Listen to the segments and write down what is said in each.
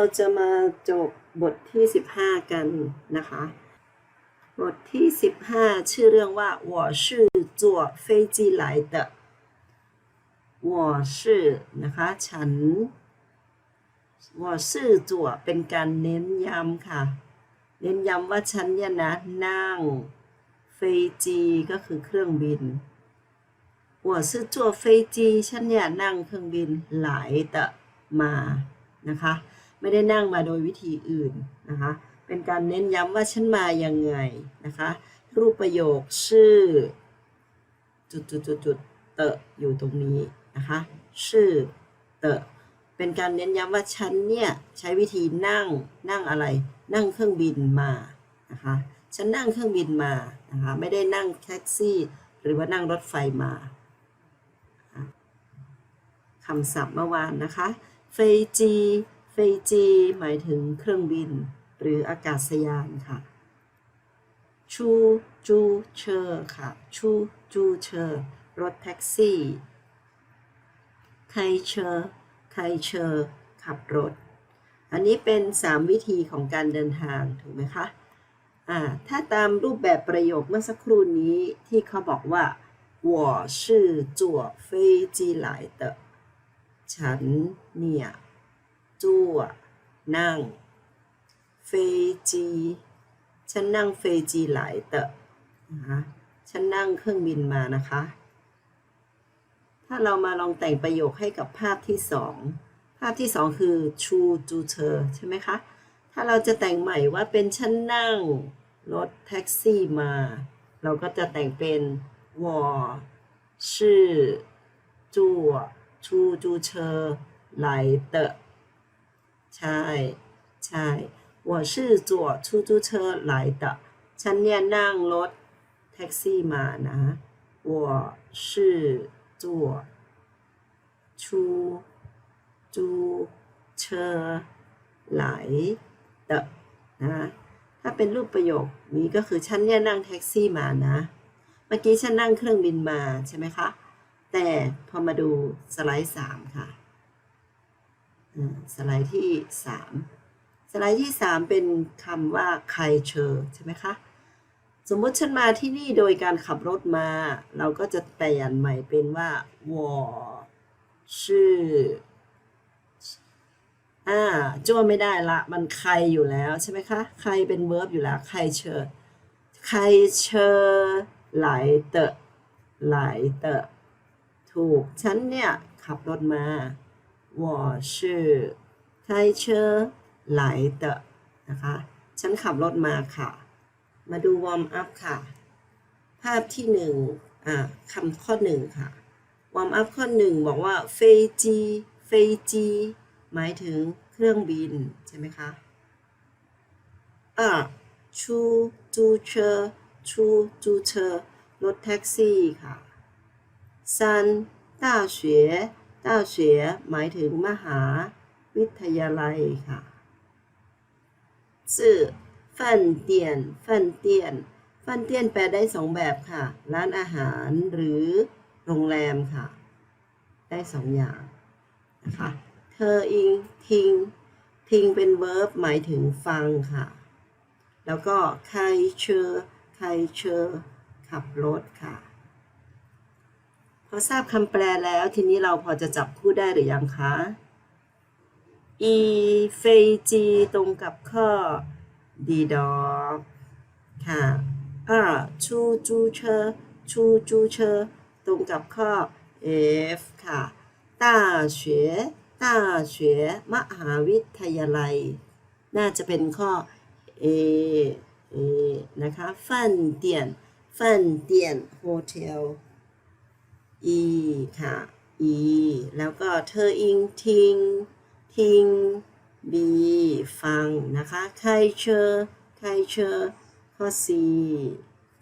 วันนี้เราจะมาจบบทที่ 15 กันนะคะ บทที่ 15 ชื่อเรื่องว่า我是坐飞机来的我是นะคะ ฉัน我是坐เป็นการเน้นย้ำค่ะ เน้นย้ำว่าฉันเนี่ยนะ นั่งเฟจีก็คือเครื่องบิน我是坐飞机ฉันเนี่ยนั่งเครื่องบินไหล的มานะคะ ไม่ได้นั่งมาโดยวิธีอื่นนะคะ เป็นการเน้นย้ำว่าฉันมายังไงนะคะ รูปประโยคชื่อ จุดจุดจุดจุดเตอะอยู่ตรงนี้นะคะชื่อเตอะเป็นการเน้นย้ำว่าฉันเนี่ยใช้วิธีนั่งนั่งอะไร นั่งเครื่องบินมานะคะฉันนั่งเครื่องบินมานะคะไม่ได้นั่งแท็กซี่ หรือว่านั่งรถไฟมาคำศัพท์เมื่อวานนะคะเฟจี จีหมายถึงเครื่องบิน หรืออากาศยานค่ะ ชูจูเชอร์ค่ะ ชูจูเชอร์รถแท็กซี่ไคเชอร์ไคเชอร์ขับรถ อันนี้เป็น 3 วิธีของการเดินทาง ถูกไหมคะ อ่า ถ้าตามรูปแบบประโยคเมื่อสักครู่นี้ที่เขาบอกว่า我是坐飞机来的ฉันเนี่ย จั่วนั่งเฟจี ฉันนั่งเฟจีหลายเตอะนะคะฉันนั่งเครื่องบินมานะคะ ถ้าเรามาลองแต่งประโยคให้กับภาพที่สองภาพที่สองคือชูจูเธอใช่ไหมคะ ถ้าเราจะแต่งใหม่ว่าเป็นฉันนั่งรถแท็กซี่มา เราก็จะแต่งเป็นวอชื่อจั่วชูจูเชอไหลเตอะ ใช่ใช่我是坐出租车来的ฉันเนี่ยนั่งรถแท็กซี่มานะ我是坐出租车来的นะถ้าเป็นรูปประโยคนี้ก็คือฉันเนี่ยนั่งแท็กซี่มานะ เมื่อกี้ฉันนั่งเครื่องบินมาใช่ไหมคะ แต่พอมาดูสไลด์สามค่ะอ่า สไลด์ที่สามสไลด์ที่สามเป็นคำว่าใครเชอใช่ไหมคะ สมมติฉันมาที่นี่โดยการขับรถมา เราก็จะเปลี่ยนใหม่เป็นว่า我是อ่าจ้วไม่ได้ละ มันใครอยู่แล้วใช่ไหมคะ ใครเป็น verb อยู่แล้ว ใครเชอใครเชอไหลเตอะไหลเตอะถูก ฉันเนี่ย ขับรถมา 我是开车来的นะคะ ฉันขับรถมาค่ะ มาดูวอร์มอัพค่ะ ภาพที่หนึ่งอ่าคำข้อหนึ่งค่ะ วอร์มอัพข้อหนึ่งบอกว่าเฟจีเฟจีหมายถึงเครื่องบิน ใช่ไหมคะอ่าชูจูเชอชูจูเชอรถแท็กซี่ค่ะซัน大学 大学หมายถึงมหาวิทยาลัยค่ะสื่อฟันเตียนฟันเตียนฟันเตียนแปลได้สองแบบค่ะ ร้านอาหารหรือโรงแรมค่ะ ได้สองอย่างนะคะเธออิงทิงทิงเป็น verb หมายถึงฟังค่ะ แล้วก็ใครเชอใครเชอขับรถค่ะ พอทราบคำแปลแล้วทีนี้เราพอจะจับคู่ได้หรือยังคะอีเฟจีตรงกับข้อดีดอกค่ะอ่าชูจูเชอชูจูเชอตรงกับข้อ F ค่ะ大学大学มหาวิทยาลัย น่าจะเป็นข้อ A A นะคะ饭店饭店 hotel E ค่ะ E แล้วก็เธออิงทิงทิง B ฟังนะคะใครเชอใครเชอข้อ C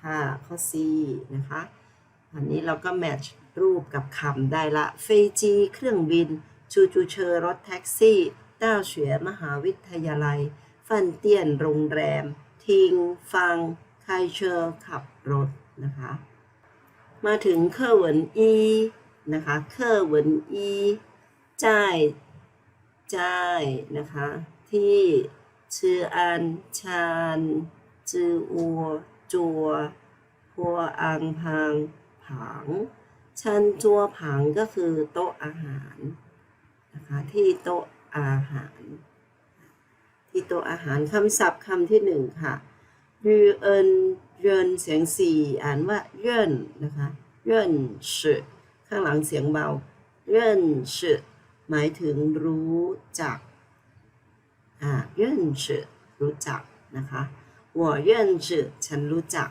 ค่ะข้อ C นะคะอันนี้เราก็แมทช์รูปกับคำได้ละเฟจีเครื่องบินจูจูเชอรถแท็กซี่เต้าเฉวยมหาวิทยาลัย ฟันเตียนโรงแรม ทิง ฟังไคเชอร์ขับรถนะคะ มาถึงเคอร์เหวินอีนะคะเคอร์เหวินอีจ่ายจ้ายนะคะ ที่ชื่ออันชานจืออัวจัวพัวอังพังผางชันจัวผังก็คือโต๊ะอาหารนะคะที่โต๊ะอาหาร ที่โต๊ะอาหารคำศัพท์คำที่หนึ่งค่ะรืเอิน เรินเสียงสี่อ่านว่าเรินนะคะเรินชื่อข้างหลังเสียงเบาเรินชื่อหมายถึงรู้จักอ่าเรินชื่อรู้จักนะคะ我认识ฉันรู้จัก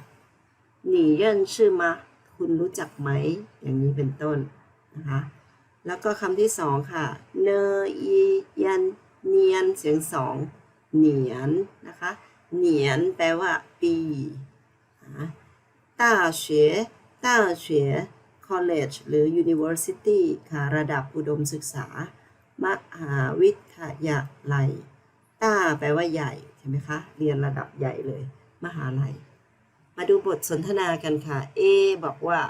你认识吗คุณรู้จักไหม อย่างนี้เป็นต้นนะคะ แล้วก็คำที่สองค่ะ เนอียันเนียนเสียงสอง เหนียนนะคะ เหนียนแปลว่าปีนะ 大学大学 college หรือ university ค่ะ ระดับอุดมศึกษา มหาวิทยาลัย ต้าแปลว่าใหญ่ใช่ไหมคะ เรียนระดับใหญ่เลย มหาลัย มาดูบทสนทนากันค่ะ A บอกว่า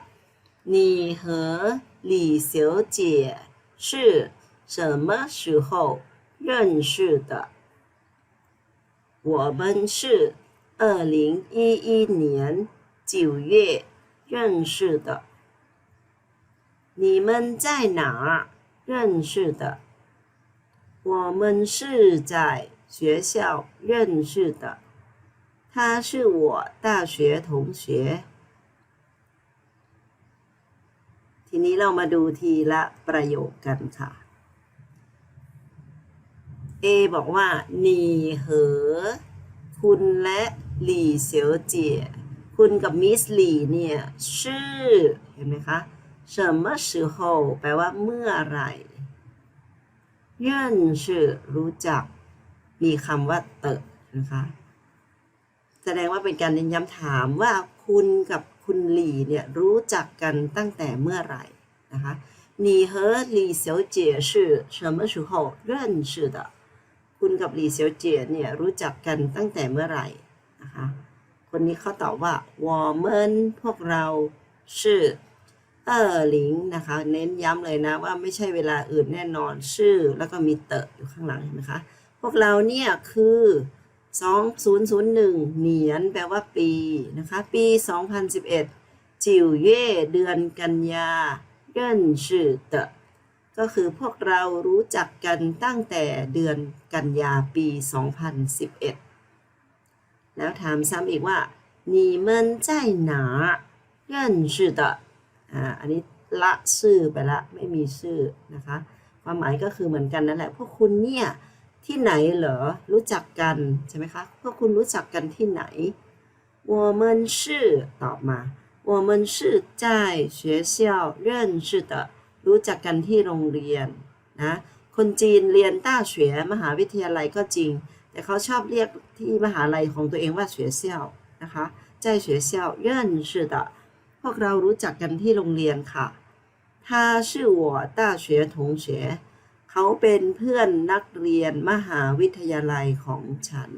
你和李小姐是什么时候认识的？我们是二零一一年 九月认识的。你们在哪儿认识的？我们是在学校认识的。他是我大学同学。ทีนี้เรามาดูทีละประโยคกันค่ะ A บอกว่าหนีเหอ คุณและหลี่เสียวเจีย คุณกับมิสหลี่เนี่ย ชื่อ เห็นไหมคะ什么时候แปลว่าเมื่อไหร่เยื่นชื่อรู้จัก มีคำว่าเตอะนะคะ แสดงว่าเป็นการเน้นย้ำถามว่าคุณกับคุณหลี่เนี่ยรู้จักกันตั้งแต่เมื่อไหร่นะคะ你和李小姐是什么时候认识的คุณกับหลี่เซียวเจียเนี่ยรู้จักกันตั้งแต่เมื่อไหร่นะคะ คนนี้เขาตอบว่า我们พวกเราชื่อเออหลิงนะคะ เน้นย้ำเลยนะว่าไม่ใช่เวลาอื่นแน่นอนชื่อแล้วก็มีเตอะอยู่ข้างหลังเห็นไหมคะ พวกเราเนี่ยคือ2001 เหนียนแปลว่าปีนะคะ ปี 2011 จิวเย่เดือนกันยาเริ่นชื่อเตะก็คือพวกเรารู้จักกันตั้งแต่เดือนกันยาปี 2011 แล้วถามซ้ำอีกว่า你们在哪认识的อ่าอันนี้ละชื่อไปละไม่มีชื่อนะคะ ความหมายก็คือเหมือนกันนั่นแหละ พวกคุณเนี่ย ที่ไหนเหรอ รู้จักกันใช่ไหมคะ พวกคุณรู้จักกันที่ไหน我们是ตอบมา我们是在学校认识的รู้จักกันที่โรงเรียนนะ คนจีนเรียนต้าเฉวยมหาวิทยาลัยก็จริง แต่เขาชอบเรียกที่มหาลัยของตัวเองว่าเฉวยเซี่ยวนะคะ在学校认识的พวกเรารู้จักกันที่โรงเรียนค่ะ他是我大学同学เขาเป็นเพื่อนนักเรียนมหาวิทยาลัยของฉัน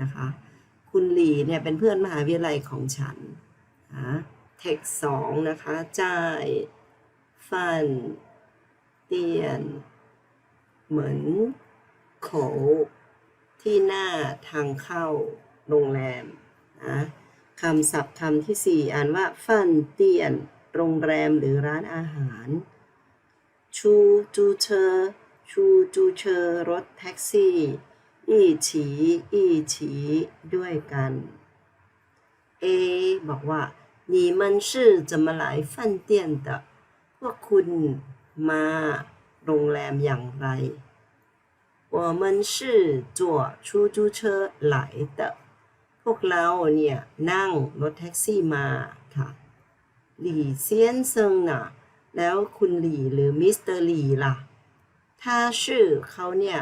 นะคะ คุณหลีเนี่ยเป็นเพื่อนมหาวิทยาลัยของฉันนะเทคสองนะคะจ่ายฟัน เตียน เหมือนโข ที่หน้าทางเข้าโรงแรมนะคำศัพท์คำที่สี่อ่านว่าฟันเตียน โรงแรมหรือร้านอาหาร ชูจูเชอร์ชูจูเชอร์รถแท็กซี่ อีฉีอีฉีด้วยกัน A บอกว่า你们是怎么来饭店的พวกคุณมาโรงแรมอย่างไร 我们是坐出租车来的พวกเราเนี่ยนั่งรถแท็กซี่มาค่ะหลี่เซียนเซิงน่ะ แล้วคุณหลี่หรือมิสเตอร์หลี่ล่ะถ้าชื่อเขาเนี่ย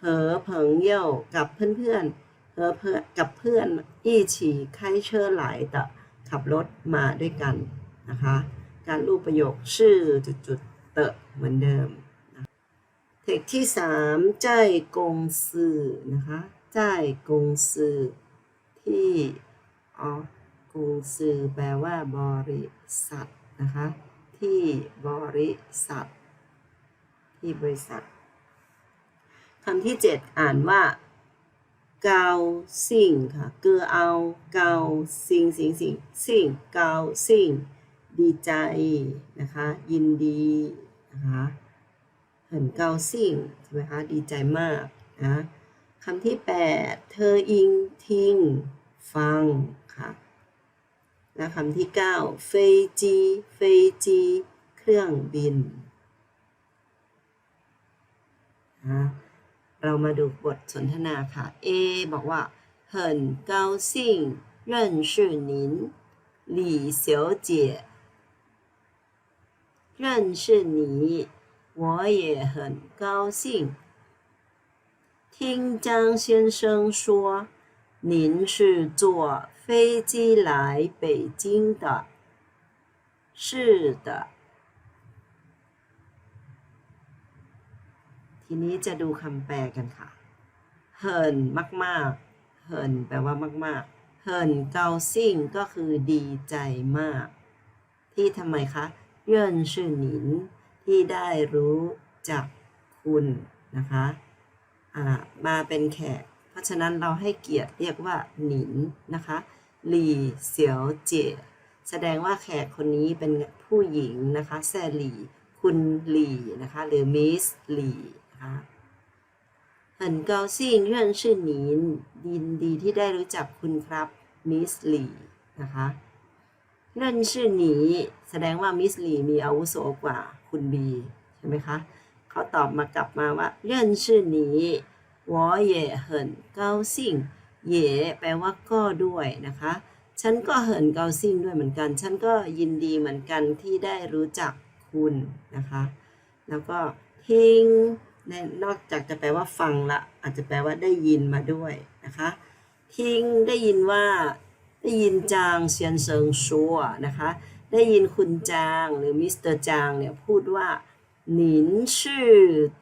เหอเผิงเย่กับเพื่อนๆเหอเพื่อนกับเพื่อนอี้ฉี่ไคเชอร์หลายแต่ขับรถมาด้วยกันนะคะ การรูปประโยคชื่อจุดๆเตอะเหมือนเดิมนะ เทคที่สามใจายกงซือนะคะใจายกงซือที่อ๋อกงซือแปลว่าบริษัทนะคะที่บริษัท ที่บริษัทคำที่เจ็ดอ่านว่าเกาซิ่งค่ะเกอเอาเกาซิงซิงซิงซิงเกาซิ่ง ดีใจนะคะ ยินดีนะคะ เหินเกาซิ่งใช่ไหมคะ ดีใจมากนะคำที่แปดเธออิงทิ้งฟังค่ะ และคำที่เก้าเฟยจีเฟยจีเครื่องบินนะเรามาดูบทสนทนาค่ะ A บอกว่า很高兴认识您李小姐认识你 我也很高兴听张先生说您是坐飞机来北京的是的ทีนี้จะดูคำแปลกันค่ะ เหินมากๆ เหินแปลว่ามากๆ เหินเกาซิ่งก็คือดีใจมาก ที่ทำไมคะ เยื่นชื่อหนิน ที่ได้รู้จักคุณนะคะมาเป็นแขก เพราะฉะนั้นเราให้เกียรติเรียกว่าหนินนะคะหลีเสียวเจ๋แสดงว่าแขกคนนี้เป็นผู้หญิงนะคะแซลี่คุณหลีนะคะหรือมิสหลีนะคะ很高兴认识您ยินดีที่ได้รู้จักคุณครับมิสหลีนะคะเรื่องชื่อนีแสดงว่ามิสหลีมีอาวุโสกว่า คุณบีใช่ไหมคะเขาตอบมากลับมาว่าเรื่องชื่อนี้วอเย่เกแปลว่าก็ด้วยนะคะ ฉันก็เหินเกาซิ่งด้วยเหมือนกัน ฉันก็ยินดีเหมือนกันที่ได้รู้จักคุณนะคะ แล้วก็ทิ้งนอกจากจะแปลว่าฟังละอาจจะแปลว่าได้ยินมาด้วยนะคะทิ้งได้ยินว่าได้ยินจางเซียนเซิงชัวนะคะ ได้ยินคุณจางหรือมิสเตอร์จางเนี่ยพูดว่าหนินชื่อ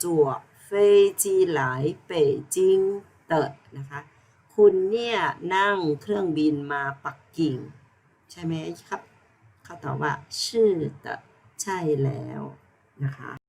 จั่วเฟจีหลายเป่ยจิงเติดนะคะคุณเนี่ยนั่งเครื่องบินมาปักกิ่ง ใช่ไหมครับเขาตอบว่าชื่อเตใช่แล้วนะคะ